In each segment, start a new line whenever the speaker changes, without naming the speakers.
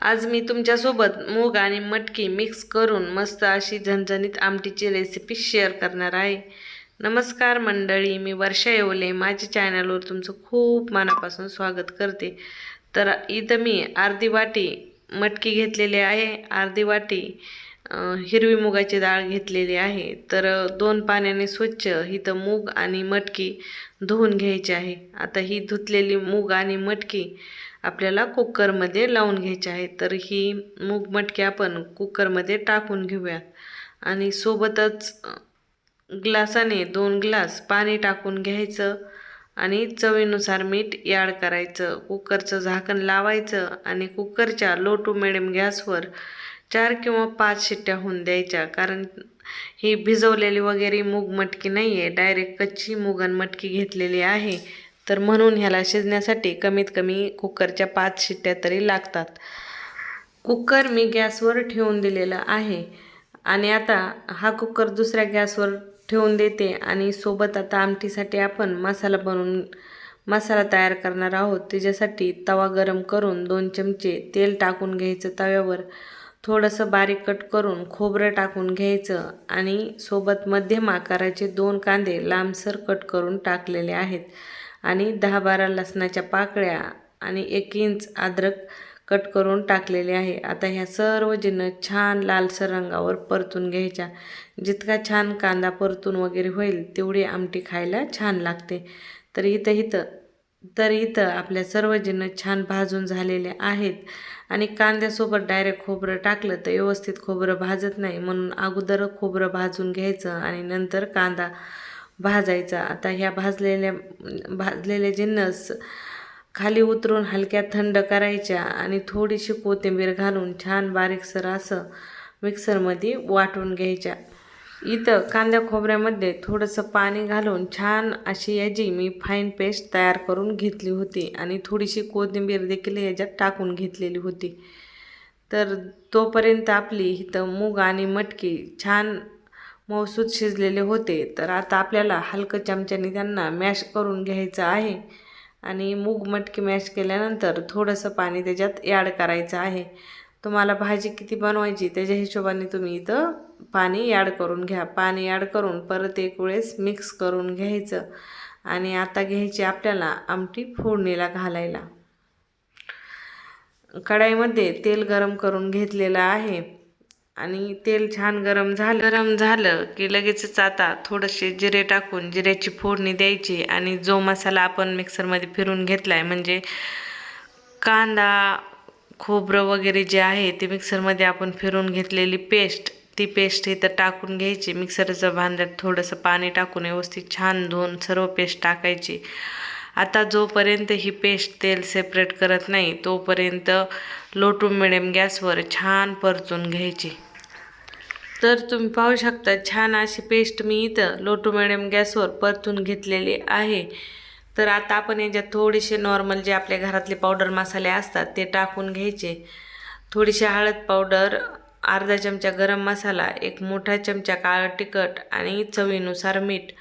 आज मी तुमच्यासोबत मूग आणि मटकी मिक्स करून मस्त अशी झणझणीत आमटीची रेसिपी शेअर करणार आहे. नमस्कार मंडळी मी वर्षा येवले. माझ्या चॅनलवर तुमचं खूप मनापासून स्वागत करते. तर इथं मी अर्धी वाटी मटकी घेतलेली आहे. अर्धी वाटी हिरवी मुगाची डाळ घेतलेली आहे. तर दोन पाण्याने स्वच्छ इथं मूग आणि मटकी धुवून घ्यायची आहे. आता ही धुतलेली मूग आणि मटकी आपल्याला कुकरमध्ये लावून घ्यायचे आहे. तर ही मूग मटकी आपण कुकरमध्ये टाकून घेऊयात आणि सोबतच ग्लासाने दोन ग्लास पाणी टाकून घ्यायचं आणि चवीनुसार मीठ याड करायचं. कुकरचं झाकण लावायचं आणि कुकरच्या लो टू मिडियम गॅसवर चार किंवा पाच शिट्ट्या होऊन द्यायच्या. कारण ही भिजवलेली वगैरे मूग मटकी नाही आहे डायरेक्ट कच्ची मूग आणि मटकी घेतलेली आहे. तर म्हणून ह्याला शिजण्यासाठी कमीत कमी कुकरच्या पाच शिट्ट्या तरी लागतात. कुकर मी गॅसवर ठेवून दिलेला आहे आणि आता हा कुकर दुसऱ्या गॅसवर ठेवून देते आणि सोबत आता आमटीसाठी आपण मसाला बनवून मसाला तयार करणार आहोत. त्याच्यासाठी तवा गरम करून दोन चमचे तेल टाकून घ्यायचं तव्यावर. थोडंसं बारीक कट करून खोबरं टाकून घ्यायचं आणि सोबत मध्यम आकाराचे दोन कांदे लांबसर कट करून टाकलेले आहेत. आणि दहा बारा लसणाच्या पाकळ्या आणि एक इंच अद्रक कट करून टाकलेले आहे. आता ह्या सर्व जिन्नस छान लालसर रंगावर परतून घ्यायच्या. जितका छान कांदा परतून वगैरे होईल तेवढी आमटी खायला छान लागते. तर इथं इथं तर इथं आपल्या सर्व जिन्नस छान भाजून झालेले आहेत. आणि कांद्यासोबत डायरेक्ट खोबरं टाकलं तर व्यवस्थित खोबरं भाजत नाही. म्हणून अगोदर खोबरं भाजून घ्यायचं आणि नंतर कांदा भाजायचा. आता ह्या भाजलेल्या भाजलेले जिन्नस खाली उतरून हलक्या थंड करायच्या आणि थोडीशी कोथिंबीर घालून छान बारीकसर असं मिक्सरमध्ये वाटून घ्यायच्या. इथं कांद्या खोबऱ्यामध्ये थोडंसं पाणी घालून छान अशी याची मी फाईन पेस्ट तयार करून घेतली होती आणि थोडीशी कोथिंबीर देखील याच्यात टाकून घेतलेली होती. तर तोपर्यंत आपली इथं मूग आणि मटकी छान मौसूद शिजलेले होते. तर आता आपल्याला हलकं चमच्याने त्यांना मॅश करून घ्यायचं आहे. आणि मूग मटकी मॅश केल्यानंतर थोडंसं पाणी त्याच्यात ॲड करायचं आहे. तुम्हाला भाजी किती बनवायची त्याच्या हिशोबाने तुम्ही इथं पाणी ॲड करून घ्या. पाणी ॲड करून परत एक वेळेस मिक्स करून घ्यायचं. आणि आता घ्यायची आपल्याला आमटी फोडणीला घालायला. कढाईमध्ये तेल गरम करून घेतलेलं आहे. आणि तेल छान गरम झालं गरम झालं की लगेचच आता थोडेसे जिरे टाकून जिऱ्याची फोडणी द्यायची आणि जो मसाला आपण मिक्सरमध्ये फिरून घेतला आहे म्हणजे कांदा खोबरं वगैरे जे आहे ते मिक्सरमध्ये आपण फिरून घेतलेली पेस्ट ती पेस्ट इथं टाकून घ्यायची. मिक्सरचं भांड्यात थोडंसं पाणी टाकून व्यवस्थित छान धुवून सर्व पेस्ट टाकायची. आता जोपर्यंत ही पेस्ट तेल सेपरेट करत नाही तोपर्यंत लो टू मिडियम गॅसवर छान परतून घ्यायची. तर तुम्ही पाहू शकता छान अशी पेस्ट मी इथं लो टू मिडियम गॅसवर परतून घेतलेली आहे. तर आता आपण याच्यात थोडेसे नॉर्मल जे आपल्या घरातले पावडर मसाले असतात ते टाकून घ्यायचे. थोडीशी हळद पावडर अर्धा चमचा गरम मसाला एक मोठा चमचा काळं तिखट आणि चवीनुसार मीठ.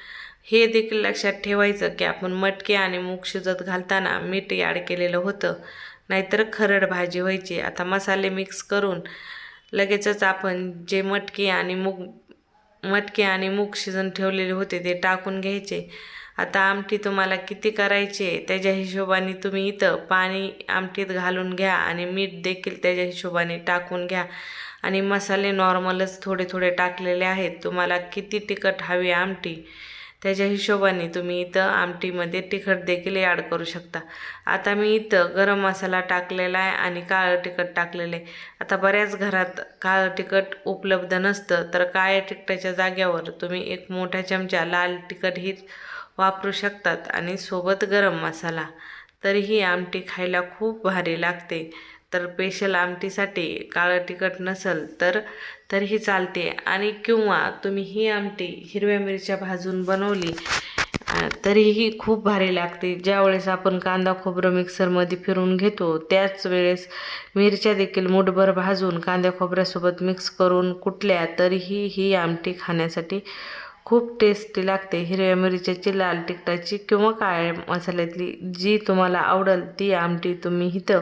हे देखील लक्षात ठेवायचं की आपण मटके आणि मूग शिजत घालताना मीठ ॲड केलेलं होतं नाहीतर खरड भाजी व्हायची. आता मसाले मिक्स करून लगेचच आपण जे मटकी आणि मूग मटकी आणि मूग शिजून ठेवलेले होते ते टाकून घ्यायचे. आता आमटी तुम्हाला किती करायची आहे त्याच्या हिशोबाने तुम्ही इथं पाणी आमटीत घालून घ्या आणि मीठ देखील त्याच्या हिशोबाने टाकून घ्या. आणि मसाले नॉर्मलच थोडे थोडे टाकलेले आहेत. तुम्हाला किती तिखट हवी आमटी त्याच्या हिशोबाने तुम्ही इथं आमटीमध्ये तिखट देखील ॲड करू शकता. आता मी इथं गरम मसाला टाकलेला आहे आणि काळं तिखट टाकलेलं आहे. आता बऱ्याच घरात काळं तिखट उपलब्ध नसतं तर काळ्या तिखटाच्या जाग्यावर तुम्ही एक मोठा चमचा लाल तिखट ही वापरू शकतात आणि सोबत गरम मसाला. तरीही आमटी खायला खूप भारी लागते. तर स्पेशल आमटीसाठी काळं तिखट नसेल तर तरीही चालते. आणि किंवा तुम्ही ही आमटी हिरव्या मिरच्या भाजून बनवली तरीही खूप भारी लागते. ज्यावेळेस आपण कांदा खोबरं मिक्सरमध्ये फिरून घेतो त्याच वेळेस मिरच्या देखील मुठभर भाजून कांद्या खोबऱ्यासोबत मिक्स करून कुटल्या तरीही ही आमटी खाण्यासाठी खूप टेस्टी लागते. हिरव्या मिरच्याची लाल तिखटाची किंवा काळ्या मसाल्यातली जी तुम्हाला आवडेल ती आमटी तुम्ही इथं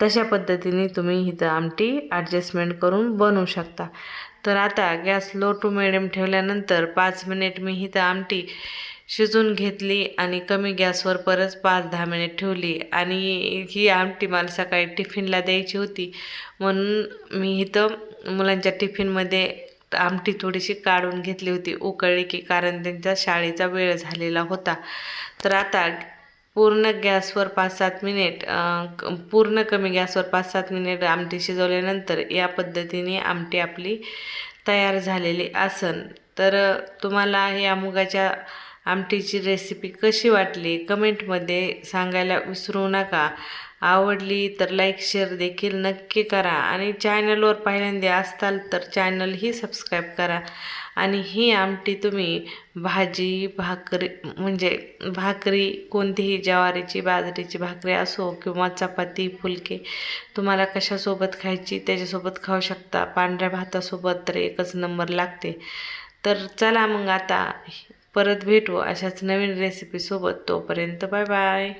तशा पद्धतीने तुम्ही इथं आमटी ॲडजस्टमेंट करून बनवू शकता. तर आता गॅस लो टू मिडियम ठेवल्यानंतर पाच मिनिट मी इथं आमटी शिजून घेतली आणि कमी गॅसवर परत पाच दहा मिनिट ठेवली. आणि ही आमटी मला सकाळी टिफिनला द्यायची होती. म्हणून मी इथं मुलांच्या टिफिनमध्ये आमटी थोडीशी काढून घेतली होती. उकळली की कारण त्यांचा शाळेचा वेळ झालेला होता. तर आता पूर्ण गॅसवर पाच सात मिनिट क- पूर्ण कमी गॅसवर पाच सात मिनिट आमटी शिजवल्यानंतर या पद्धतीने आमटी आपली तयार झालेली असन. तर तुम्हाला या मुगाच्या आमटीची रेसिपी कशी वाटली? कमेंटमध्ये सांगायला विसरू नका. आवडली तर लाईक शेअर देखील नक्की करा. आणि चॅनलवर पहिल्यांदा असताल तर चॅनलही सबस्क्राईब करा. आणि ही आमटी तुम्ही भाजी भाकरी म्हणजे भाकरी कोणतीही ज्वारीची बाजरीची भाकरी असो किंवा चपाती फुलके तुम्हाला कशासोबत खायची त्याच्यासोबत खाऊ शकता. पांढऱ्या भातासोबत तर एकच नंबर लागते. तर चला मग आता परत भेटू अशाच नवीन रेसिपीसोबत तोपर्यंत बाय बाय